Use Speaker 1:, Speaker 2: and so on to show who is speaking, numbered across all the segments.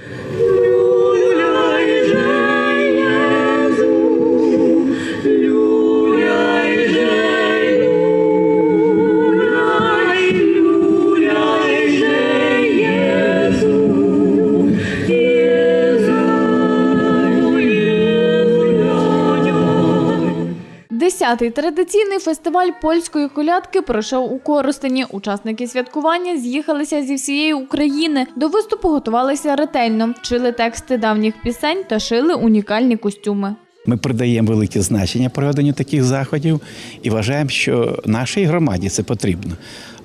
Speaker 1: Yeah. Десятий традиційний фестиваль польської колядки пройшов у Коростені. Учасники святкування з'їхалися зі всієї України. До виступу готувалися ретельно, вчили тексти давніх пісень та шили унікальні костюми.
Speaker 2: Ми придаємо велике значення проведенню таких заходів і вважаємо, що нашій громаді це потрібно.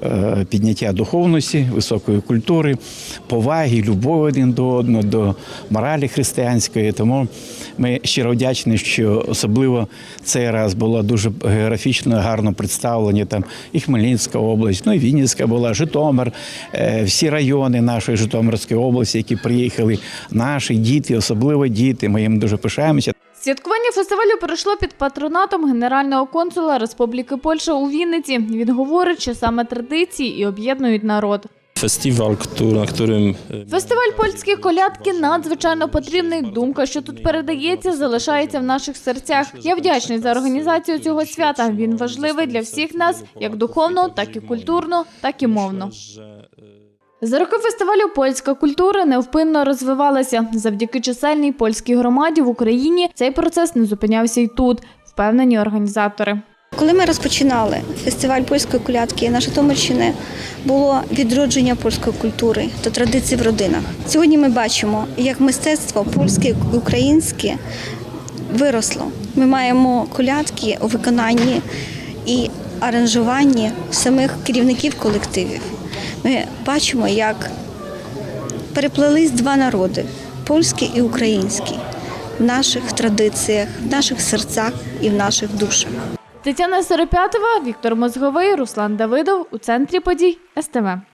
Speaker 2: Е, Підняття духовності, високої культури, поваги, любові один до одного, до моралі християнської. Тому ми щиро вдячні, що особливо цей раз було дуже географічно гарно представлені там і Хмельницька область, ну і Вінницька була, Житомир, е, всі райони нашої Житомирської області, які приїхали, наші діти, особливо діти. Ми їм дуже пишаємося.
Speaker 1: Святкування фестивалю пройшло під патронатом генерального консула Республіки Польща у Вінниці. Він говорить, що саме традиції і об'єднують народ.
Speaker 3: Na e,
Speaker 1: Фестиваль польські колядки надзвичайно потрібний. Думка, що тут передається, залишається в наших серцях. Я вдячний за організацію цього свята. Він важливий для всіх нас, як духовно, так і культурно, так і мовно. За роки фестивалю польська культура невпинно розвивалася. Завдяки чисельній польській громаді в Україні цей процес не зупинявся й тут, впевнені організатори.
Speaker 4: Коли ми розпочинали фестиваль польської колядки на Житомирщини, було відродження польської культури та традицій в родинах. Сьогодні ми бачимо, як мистецтво польське і українське виросло. Ми маємо колядки у виконанні і аранжуванні самих керівників колективів. Ми бачимо, як переплелись два народи польський і український в наших традиціях, в наших серцях і в наших душах.
Speaker 1: Тетяна Серепятова, Віктор Мозговий, Руслан Давидов у центрі подій СТВ.